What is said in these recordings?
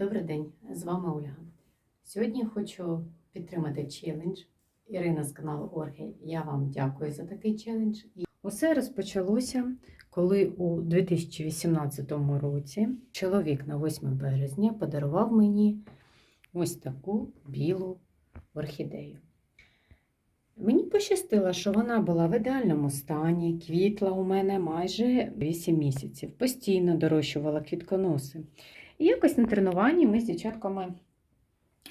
Добрий день, з вами Ольга. Сьогодні хочу підтримати челендж Ірина з каналу Орги. Я вам дякую за такий челендж. Усе розпочалося, коли у 2018 році чоловік на 8 березня подарував мені ось таку білу орхідею. Мені пощастило, що вона була в ідеальному стані, квітла у мене майже 8 місяців, постійно дорощувала квітконоси. І якось на тренуванні ми з дівчатками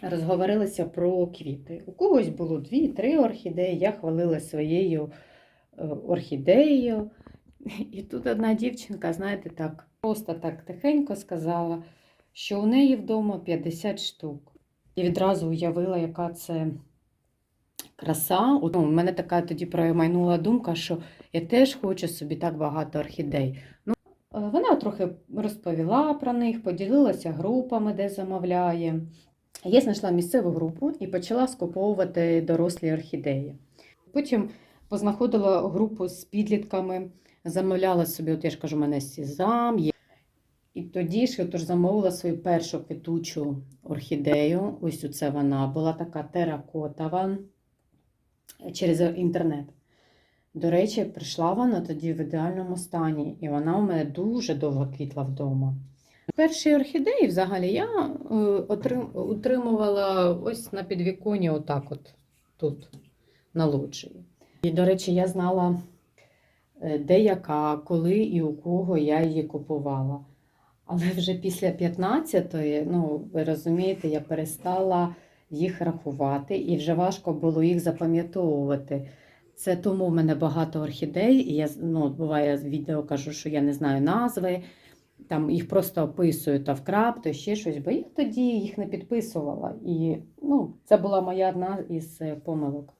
розговорилися про квіти. У когось було дві-три орхідеї, я хвалила своєю е, орхідеєю. І тут одна дівчинка, знаєте, так, просто так тихенько сказала, що у неї вдома 50 штук. І відразу уявила, яка це краса. Ну, У мене така тоді промайнула думка, що я теж хочу собі так багато орхідей. Ну, Е, Вона трохи розповіла про них, поділилася групами, де замовляє. Я знайшла місцеву групу і почала скуповувати дорослі орхідеї. Потім познаходила групу з підлітками, замовляла собі, от я ж кажу, у мене сізам. Є. І тоді ж я замовила свою першу квітучу орхідею. Ось оце вона була така теракотова через інтернет. До речі, прийшла вона тоді в ідеальному стані, і вона у мене дуже довго квітла вдома. Перші орхідеї взагалі я е, утримувала ось на підвіконі, отак от тут, на лоджії. І, до речі, я знала, е, де яка, коли і у кого я її купувала. Але вже після 15-ї, ну, ви розумієте, я перестала їх рахувати, і вже важко було їх запам'ятовувати. Це тому в мене багато орхідей, і я ну, буває в відео кажу, що я не знаю назви. Там їх просто описую то вкрап, то ще щось, бо я тоді їх не підписувала. І ну, це була моя одна із е, помилок.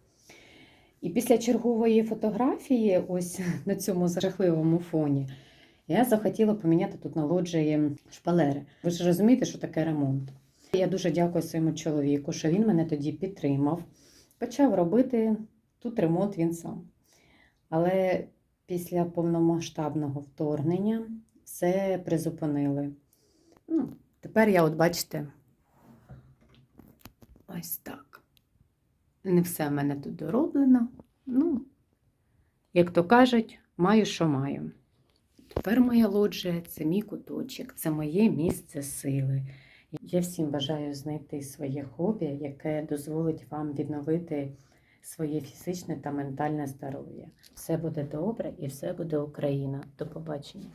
І після чергової фотографії, ось на цьому жахливому фоні, я захотіла поміняти тут на лоджії шпалери. Ви ж розумієте, що таке ремонт. Я дуже дякую своєму чоловіку, що він мене тоді підтримав, почав робити тут ремонт він сам. Але після повномасштабного вторгнення все призупинили. Ну, тепер я, от бачите, ось так. Не все в мене тут дороблено. Ну, як то кажуть, маю, що маю. Тепер моя лоджія це мій куточок, це моє місце сили. Я всім бажаю знайти своє хобі, яке дозволить вам відновити своє фізичне та ментальне здоров'я. Все буде добре і все буде Україна. До побачення.